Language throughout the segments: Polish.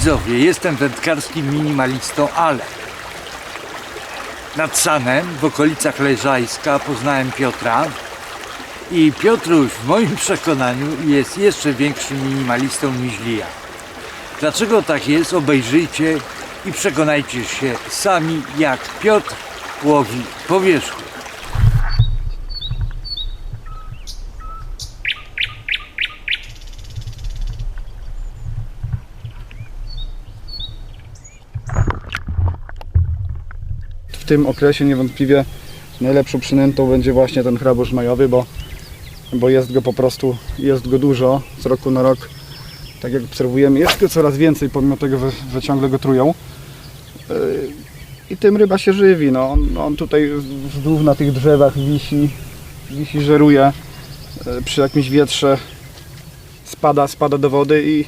widzowie, jestem wędkarskim minimalistą, ale nad Sanem, w okolicach Leżajska, poznałem Piotra i Piotruś w moim przekonaniu jest jeszcze większym minimalistą niż ja. Dlaczego tak jest? Obejrzyjcie i przekonajcie się sami, jak Piotr łowi po tym okresie niewątpliwie najlepszą przynętą będzie właśnie ten hrabosz majowy, bo, bo jest go po prostu, jest go dużo z roku na rok. Tak jak obserwujemy, jest go coraz więcej, pomimo tego, że, że ciągle go trują. Yy, I tym ryba się żywi. No. On, on tutaj wzdłuż na tych drzewach wisi, wisi żeruje. Yy, Przy jakimś wietrze spada, spada do wody i,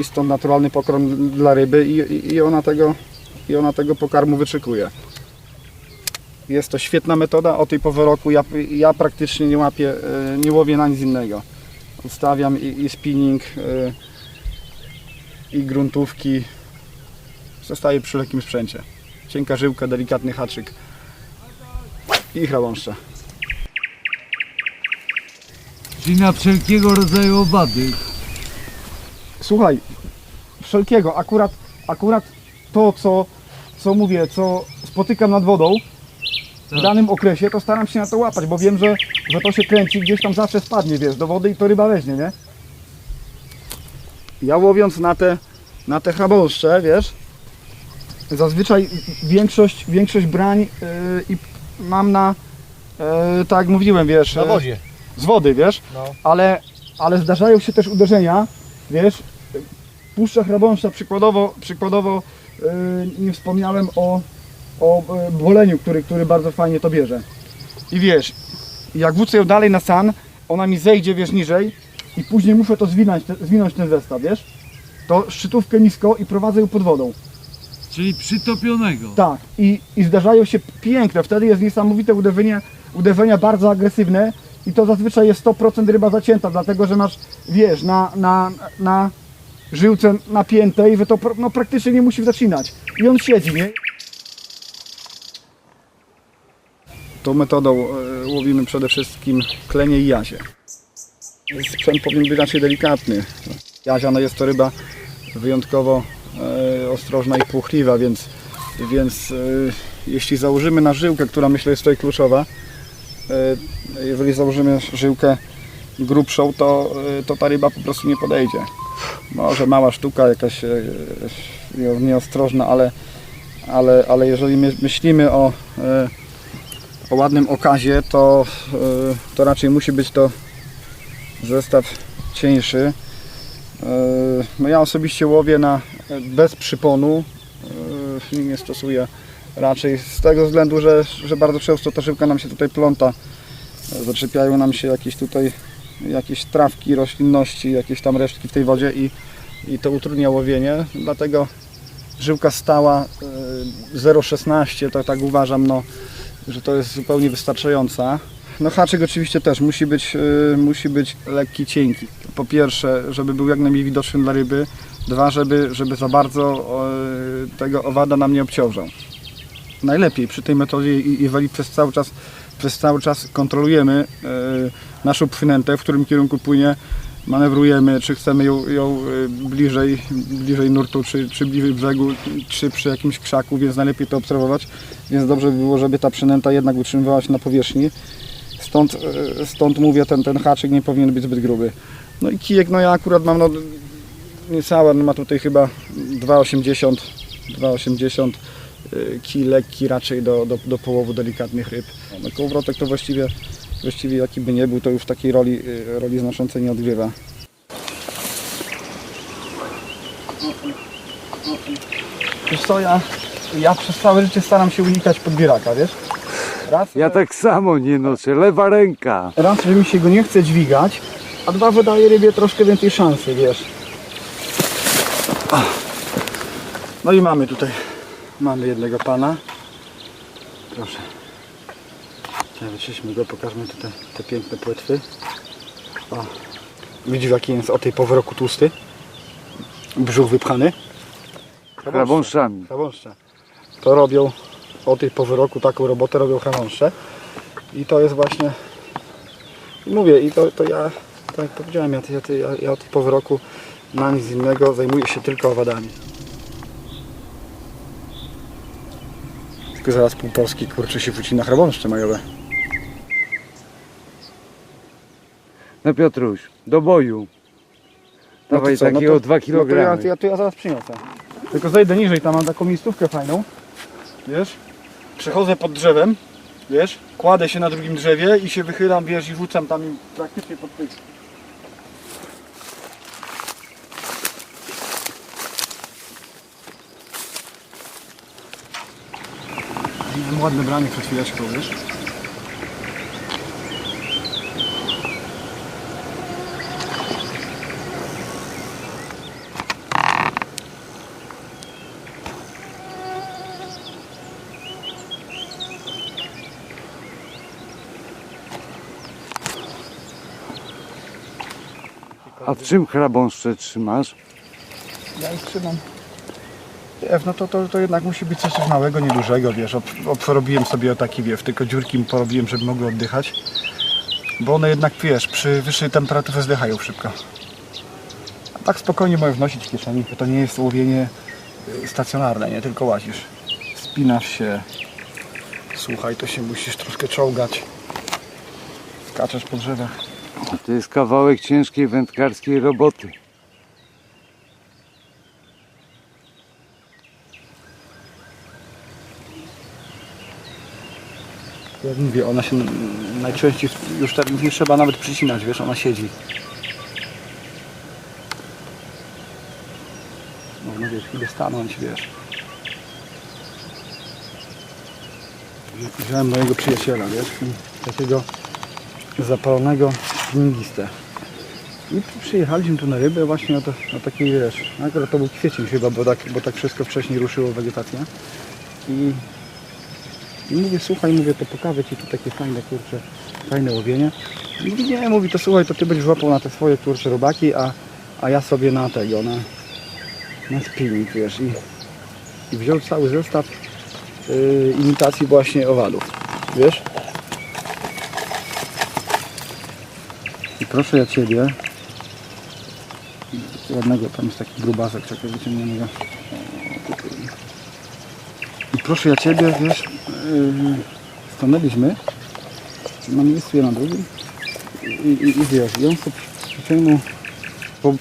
i stąd naturalny pokrm dla ryby i, i ona tego i ona tego pokarmu wyczekuje. Jest to świetna metoda. O tej porze roku ja, ja praktycznie nie łapię, e, nie łowię na nic innego. Ustawiam i, i spinning, e, i gruntówki. Zostaje przy lekkim sprzęcie. Cienka żyłka, delikatny haczyk i chrabąszcza. Czyli na wszelkiego rodzaju owady. Słuchaj, wszelkiego, akurat, akurat to, co, co mówię, co spotykam nad wodą w danym okresie, to staram się na to łapać, bo wiem, że, że to się kręci, gdzieś tam zawsze spadnie, wiesz, do wody i to ryba weźmie, nie? Ja łowiąc na te, na te chrabąszcze, wiesz, zazwyczaj większość, większość brań yy, i mam na, yy, tak jak mówiłem, wiesz, Na yy, wozie. z wody, wiesz, No. ale, ale zdarzają się też uderzenia, wiesz, puszcza chrabąszcza, przykładowo, przykładowo nie wspomniałem o, o yy, boleniu, który, który bardzo fajnie to bierze. I wiesz, jak wrócę ją dalej na san, ona mi zejdzie, wiesz, niżej i później muszę to zwinąć, te, zwinąć ten zestaw, wiesz, to szczytówkę nisko i prowadzę ją pod wodą. Czyli przytopionego. Tak, i, i zdarzają się piękne, wtedy jest niesamowite uderzenie, uderzenia bardzo agresywne i to zazwyczaj jest 100% ryba zacięta, dlatego że masz, wiesz, na, na, na żyłce napięte i wy to no, praktycznie nie musi zaczynać. I on siedzi, nie? Tą metodą e, łowimy przede wszystkim klenie i jazie. Sprzęt powinien być raczej delikatny. Jazia no jest to ryba wyjątkowo e, ostrożna i płochliwa, więc, więc e, jeśli założymy na żyłkę, która myślę jest tutaj kluczowa, e, jeżeli założymy żyłkę grubszą, to, e, to ta ryba po prostu nie podejdzie. Może mała sztuka, jakaś e, nie- nieostrożna, ale, ale, ale jeżeli my myślimy o, e, o ładnym okazie, to, e, to raczej musi być to zestaw cieńszy. No ja osobiście łowię na bez przyponu. Nie stosuję raczej z tego względu, że, że bardzo często ta żyłka nam się tutaj pląta. Zaczepiają nam się jakieś tutaj jakieś trawki, roślinności, jakieś tam resztki w tej wodzie i, i to utrudnia łowienie. Dlatego żyłka stała e, 0,16 to tak uważam, no, że to jest zupełnie wystarczająca. No haczyk oczywiście też musi być, y, musi być lekki, cienki. Po pierwsze, żeby był jak najmniej widoczny dla ryby. Dwa, żeby, żeby za bardzo y, tego owada nam nie obciążał. Najlepiej przy tej metodzie, jeżeli przez cały czas, przez cały czas kontrolujemy y, naszą przynętę, w którym kierunku płynie, manewrujemy, czy chcemy ją, ją y, bliżej, bliżej nurtu, czy, czy bliżej brzegu, czy przy jakimś krzaku, więc najlepiej to obserwować. Więc dobrze by było, żeby ta przynęta jednak utrzymywała się na powierzchni. Stąd, e, stąd mówię, ten, ten haczyk nie powinien być zbyt gruby. No i kijek, no ja akurat mam no, niecałe, no ma tutaj chyba 2,80 2,80 y, kij lekki raczej do, do, do połowu delikatnych ryb. No kołowrotek to właściwie, właściwie jaki by nie był, to już takiej roli, y, roli znaczącej nie odgrywa. Wiesz co, ja, ja przez całe życie staram się unikać podbieraka, wiesz? Raz, Ja tak samo nie noszę, lewa ręka. raz, że mi się go nie chce dźwigać, a dwa, wydaje rybie troszkę więcej szansy, wiesz. No i mamy tutaj, mamy jednego pana. Proszę. Ja wyczyśmy go, pokażmy tutaj te piękne płetwy. O, widzisz jaki jest o tej powroku tłusty? brzuch wypchany. Chrabąszczami. Chrabąszcze. To robią o tej porze roku taką robotę robią chrabąszcze. I to jest właśnie i mówię, i to, to ja tak jak powiedziałem, ja, ja, ja, ja od tej pory roku na nic innego zajmuję się tylko owadami. Tylko zaraz pół Polski kurczy się wróci na chrabąszcze majowe. No Piotruś, do boju. No Dawaj co, no takiego to- 2 No to kg. ja, to, ja, to ja zaraz przyniosę. Tylko zejdę niżej, tam mam taką miejscówkę fajną. Wiesz? Przechodzę pod drzewem, wiesz? Kładę się na drugim drzewie i się wychylam, wiesz, i rzucam tam im praktycznie pod pysk. Miałem ładne branie przed chwileczką, wiesz? A w czym chrabąszcze trzymasz? Ja ich trzymam. Wiesz, no to, to, to jednak musi być coś, coś małego, niedużego, wiesz. Ob, obrobiłem sobie o taki, wiesz, tylko dziurki porobiłem, żeby mogły oddychać. Bo one jednak, wiesz, przy wyższej temperaturze zdychają szybko. A tak spokojnie możesz wnosić w kieszeni, to nie jest łowienie y, stacjonarne, nie tylko łazisz. Spinasz się, słuchaj, to się musisz troszkę czołgać. Skaczesz po drzewach. To jest kawałek ciężkiej wędkarskiej roboty. Jak mówię, ona się najczęściej już tak nie trzeba nawet przycinać, wiesz, ona siedzi. Można wiesz, chwilę stanąć, wiesz. Wziąłem mojego przyjaciela, wiesz, takiego zapalonego spinningistę. I przyjechaliśmy tu na rybę właśnie na, to, na takiej, wiesz, akurat to był kwiecień chyba, bo tak, bo tak wszystko wcześniej ruszyło wegetacja. I i mówię, słuchaj, mówię, to pokażę Ci tu takie fajne, kurcze, fajne łowienie. I Mówi, nie, mówi, to słuchaj, to Ty będziesz łapał na te swoje, kurcze, robaki, a, a ja sobie na tego, na, na spinning, wiesz. I, i wziął cały zestaw yy, imitacji właśnie owadów, wiesz. I proszę ja Ciebie, ładnego, tam jest taki grubasek, czekaj, wyciągniemy go. Proszę ja Ciebie, wiesz, yy, stanęliśmy na miejscu, ja na drugim i, i, i wiesz, i on sobie przyciągnął wo-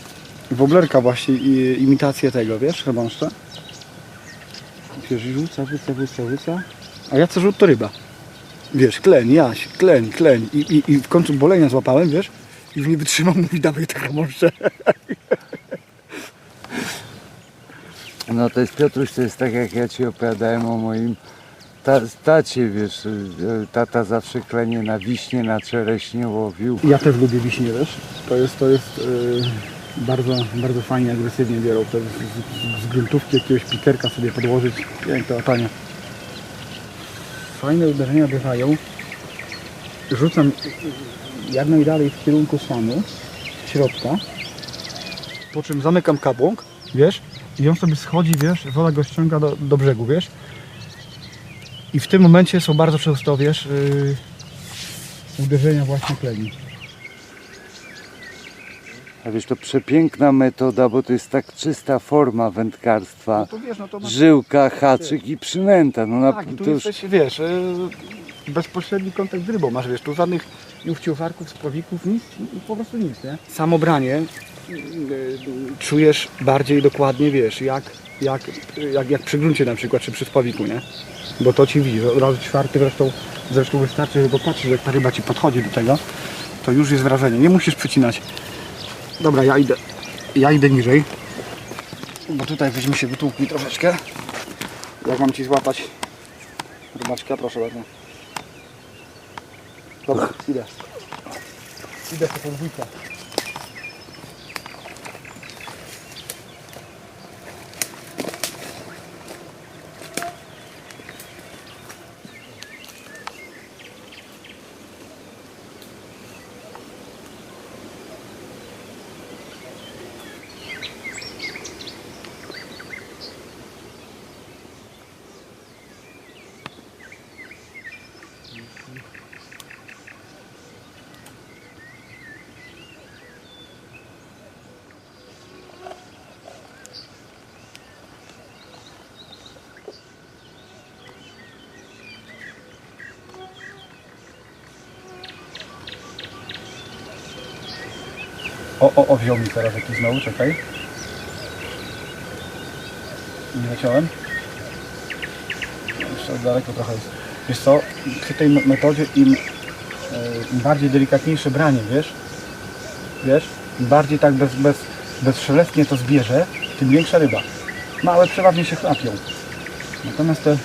woblerka właśnie, i, imitację tego, wiesz, chrząszcza. Wiesz, rzuca, rzuca, rzuca, rzuca, a ja co rzut to ryba. Wiesz, kleń, jaś, kleń, kleń i, i, i w końcu bolenia złapałem, wiesz, i już nie wytrzymał, mówi, dawaj tak chrząszcze. No to jest Piotruś, to jest tak jak ja Ci opowiadałem o moim ta, tacie, wiesz, tata zawsze klenie na wiśnie, na czereśnie łowił. Ja też lubię wiśnie, wiesz. To jest, to jest yy, bardzo, bardzo fajnie, agresywnie biorą. To z, z, z gruntówki jakiegoś pikerka sobie podłożyć. Piękne latanie. Fajne uderzenia bywają. Rzucam jak najdalej w kierunku sanu, środka. Po czym zamykam kabłąk, wiesz, i on sobie schodzi, wiesz, woda go ściąga do, do brzegu, wiesz. I w tym momencie są bardzo często, wiesz, yy, uderzenia właśnie kleni. A wiesz, to przepiękna metoda, bo to jest tak czysta forma wędkarstwa. No to wiesz, no to masz... Żyłka, haczyk i przynęta. No na, Tak, tu to już jesteś, wiesz, yy, bezpośredni kontakt z rybą. Masz, wiesz, tu żadnych niuchciucharków, spławików, nic, po prostu nic, nie? Samo branie czujesz bardziej dokładnie, wiesz, jak, jak, jak, jak przy gruncie na przykład, czy przy spławiku, nie? Bo to ci widzisz, od razu czwarty zresztą, zresztą wystarczy, że popatrzysz, jak ta ryba ci podchodzi do tego, to już jest wrażenie, nie musisz przycinać. Dobra, ja idę, ja idę niżej, bo tutaj byśmy się wytłukli troszeczkę. Jak mam ci złapać rybaczka? Proszę bardzo. Dobra, idę. Idę po podwójkę. O, o, o, wziął mi teraz jakiś znowu, czekaj. Nie leciałem. Jeszcze daleko trochę jest. Wiesz co, przy tej me- metodzie im, e, im bardziej delikatniejsze branie, wiesz? Wiesz? Im bardziej tak bez, bez, bezszelestnie to zbierze, tym większa ryba. Małe przeważnie się chlapią. Natomiast te,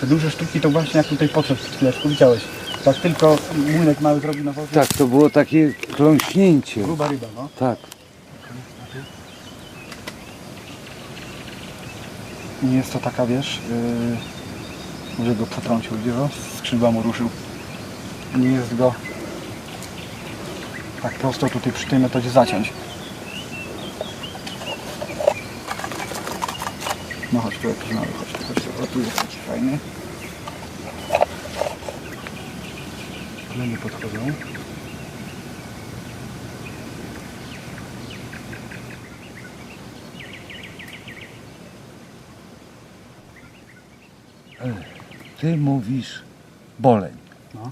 te duże sztuki to właśnie jak tutaj podszedł przed chwileczką, widziałeś. Tak tylko młynek mały zrobi na wodzie. Tak, to było takie kląśnięcie. Gruba ryba, no. Tak. Nie jest to taka, wiesz, yy, może go potrącił, o? skrzydła mu ruszył. Nie jest go tak prosto tutaj przy tej metodzie zaciąć. No chodź, tu jakiś mały, chodź, chodź, o tu jest taki fajny. Nie podchodzą. Ty mówisz boleń. No.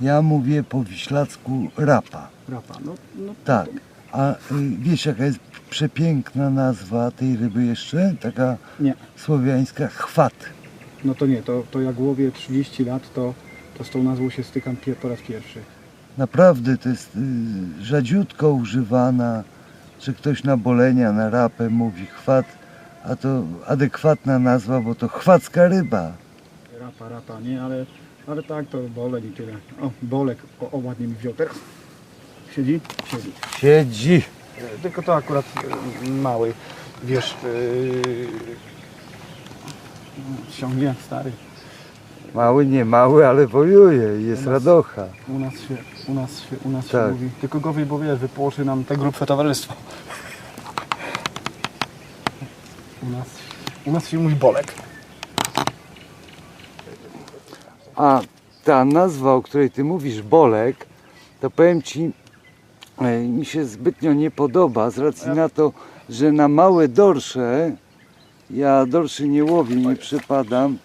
Ja mówię po wiślacku rapa. Rapa, no, no Tak. A y, wiesz jaka jest przepiękna nazwa tej ryby jeszcze? Taka nie. słowiańska chwat. No to nie, to, to jak łowię 30 lat, to, to z tą nazwą się stykam pier, po raz pierwszy. Naprawdę to jest y, rzadziutko używana, że ktoś na bolenia, na rapę mówi chwat, a to adekwatna nazwa, bo to chwacka ryba. Rapa, rapa, nie, ale, ale tak, to boleń i tyle. O, bolek, o, o ładnie mi wziął teraz. Siedzi? Siedzi. Siedzi. Tylko to akurat e, mały, wiesz, yy, ciągnie stary. Mały, nie mały, ale wojuje, jest radocha. U nas się, u nas się, u nas Tak. się mówi. Tylko gorzej, bo wiesz, wypłoszy nam te grubsze towarzystwo. U nas, u nas się mówi bolek. A ta nazwa, o której ty mówisz, bolek, to powiem ci, e, mi się zbytnio nie podoba z racji na to, że na małe dorsze, ja dorszy nie łowię, nie przypadam,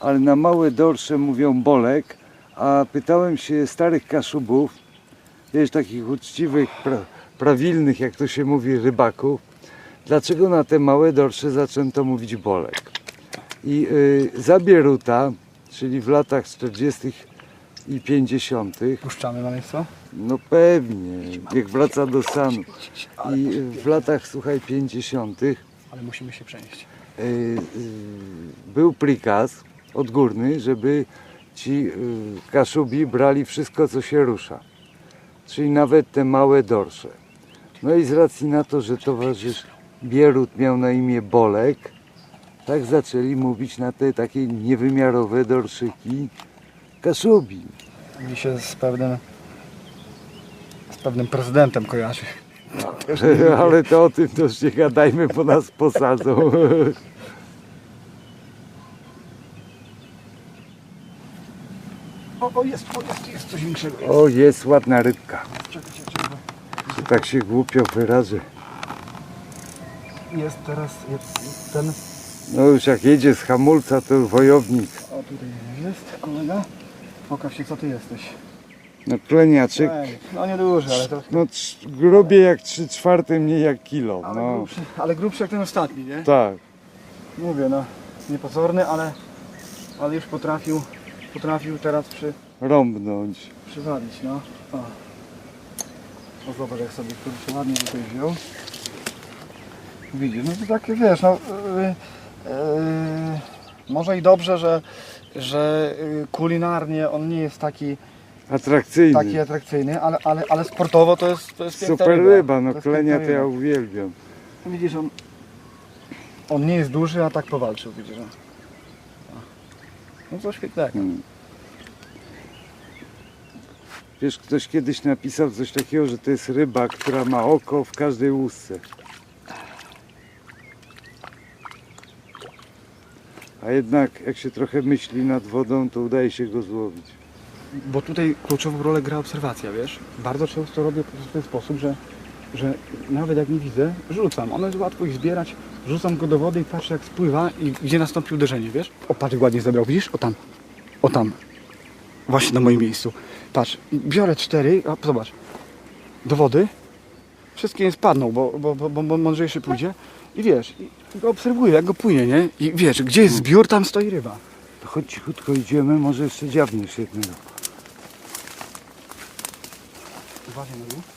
ale na małe dorsze mówią bolek, a pytałem się starych kaszubów, wiesz, takich uczciwych, pra, prawilnych, jak to się mówi, rybaków, dlaczego na te małe dorsze zaczęto mówić bolek. I y, Zabieruta, czyli w latach 40. i 50., Puszczamy na miejsce? no pewnie, niech wraca do stanu. I y, w latach, słuchaj, 50. y, Ale musimy się przenieść. y, był prikaz odgórny, żeby ci y, kaszubi brali wszystko, co się rusza. Czyli nawet te małe dorsze. No i z racji na to, że towarzysz Bierut miał na imię Bolek, tak zaczęli mówić na te takie niewymiarowe dorszyki kaszubi. Mi się z pewnym z pewnym prezydentem kojarzy. Ale to o tym też nie gadajmy, bo nas posadzą. O, jest, o jest, jest coś większego. O, jest ładna rybka. Czekaj, czekaj, tak się głupio wyrażę. Jest teraz, jest ten, No już jak jedzie z hamulca, to wojownik. o tutaj jest kolega. Pokaż się, co ty jesteś. No kleniaczek. Ej, no nieduży, ale to... No grubie jak 3 czwarte, mniej jak kilo. Ale, No grubszy, ale grubszy jak ten ostatni, nie? tak. Mówię, no, niepozorny, ale, ale już potrafił, potrafił teraz przy, Rąbnąć. przywalić, no. O. o zobacz jak sobie kurczę ładnie tutaj wziął. Widzisz, no to takie wiesz, no yy, yy, może i dobrze, że, że yy, kulinarnie on nie jest taki, Atrakcyjny. taki atrakcyjny, ale, ale, ale sportowo to jest, to jest Super ryba, no To klenia to ja ryba. uwielbiam. Widzisz, on, on nie jest duży, a tak powalczył, widzisz. No, no coś pięknego. Hmm. Wiesz, ktoś kiedyś napisał coś takiego, że to jest ryba, która ma oko w każdej łusce. A jednak jak się trochę myśli nad wodą, to udaje się go złowić. Bo tutaj kluczową rolę gra obserwacja, wiesz? Bardzo często robię w ten sposób, że, że nawet jak nie widzę, rzucam. Ono jest łatwo ich zbierać, rzucam go do wody i patrzę jak spływa i gdzie nastąpi uderzenie, wiesz? O, patrz ładnie zebrał, widzisz? O tam, o tam. Właśnie na moim miejscu. Patrz, biorę cztery, a zobacz, do wody wszystkie nie spadną, bo, bo, bo, bo, mądrzejszy pójdzie. I wiesz, i go obserwuję, jak go płynie, nie? I wiesz, gdzie jest zbiór, tam stoi ryba. To chodź cichutko idziemy, może jeszcze dziabniesz jednego. Uważaj na dół.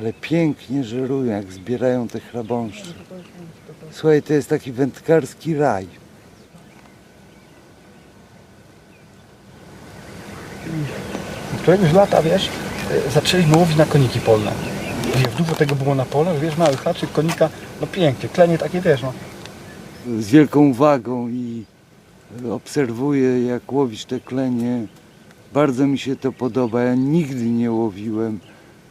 Ale pięknie żerują, jak zbierają te chrabąszcze. Słuchaj, to jest taki wędkarski raj. Któregoś lata, wiesz, e, zaczęliśmy łowić na koniki polne. Wiesz, dużo tego było na polach, wiesz, mały haczyk, konika, no pięknie, klenie takie, wiesz, no. Z wielką uwagą i obserwuję, jak łowisz te klenie. Bardzo mi się to podoba. Ja nigdy nie łowiłem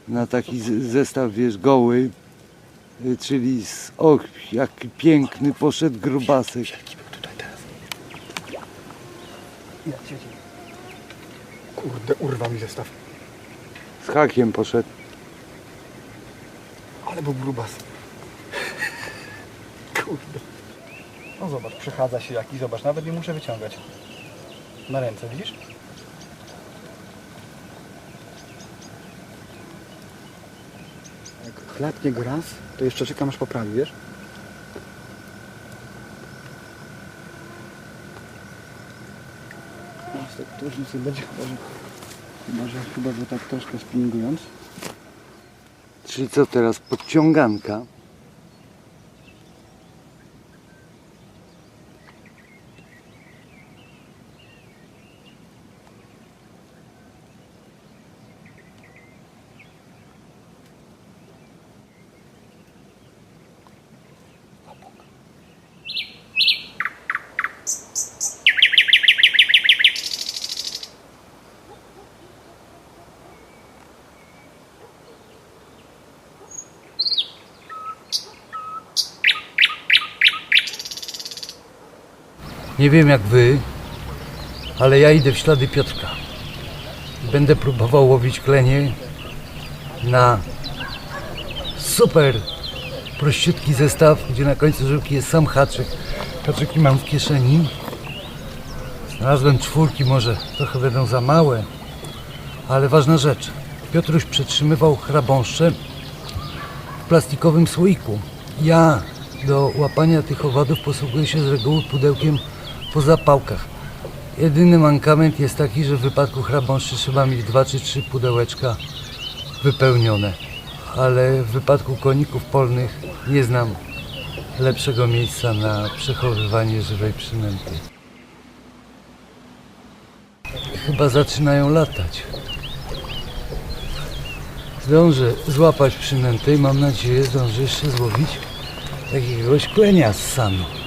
na taki zestaw, wiesz, goły. Y, Czyli z, och, jaki piękny poszedł grubasek. Kurde, urwał mi zestaw. Z hakiem poszedł. Ale był grubas. Kurde. No zobacz, przechadza się jaki, zobacz, nawet nie muszę wyciągać. Na ręce, widzisz? Chlapnie go raz, to jeszcze czekam aż poprawi, wiesz? To już nic nie będzie, chyba że, chyba, że, chyba, że tak troszkę spinningując. Czyli co teraz? Podciąganka. Nie wiem jak wy, ale ja idę w ślady Piotrka. Będę próbował łowić klenie na super prościutki zestaw, gdzie na końcu żyłki jest sam haczyk. Haczyki mam w kieszeni. Znalazłem czwórki, może trochę będą za małe, ale ważna rzecz. Piotruś przetrzymywał chrabąszcze w plastikowym słoiku. Ja do łapania tych owadów posługuję się z reguły pudełkiem po zapałkach. Jedyny mankament jest taki, że w wypadku chrabąszczy trzeba mieć dwa czy trzy pudełeczka wypełnione. Ale w wypadku koników polnych nie znam lepszego miejsca na przechowywanie żywej przynęty. Chyba zaczynają latać. Zdążę złapać przynętę i mam nadzieję zdążę jeszcze złowić jakiegoś klenia z sami.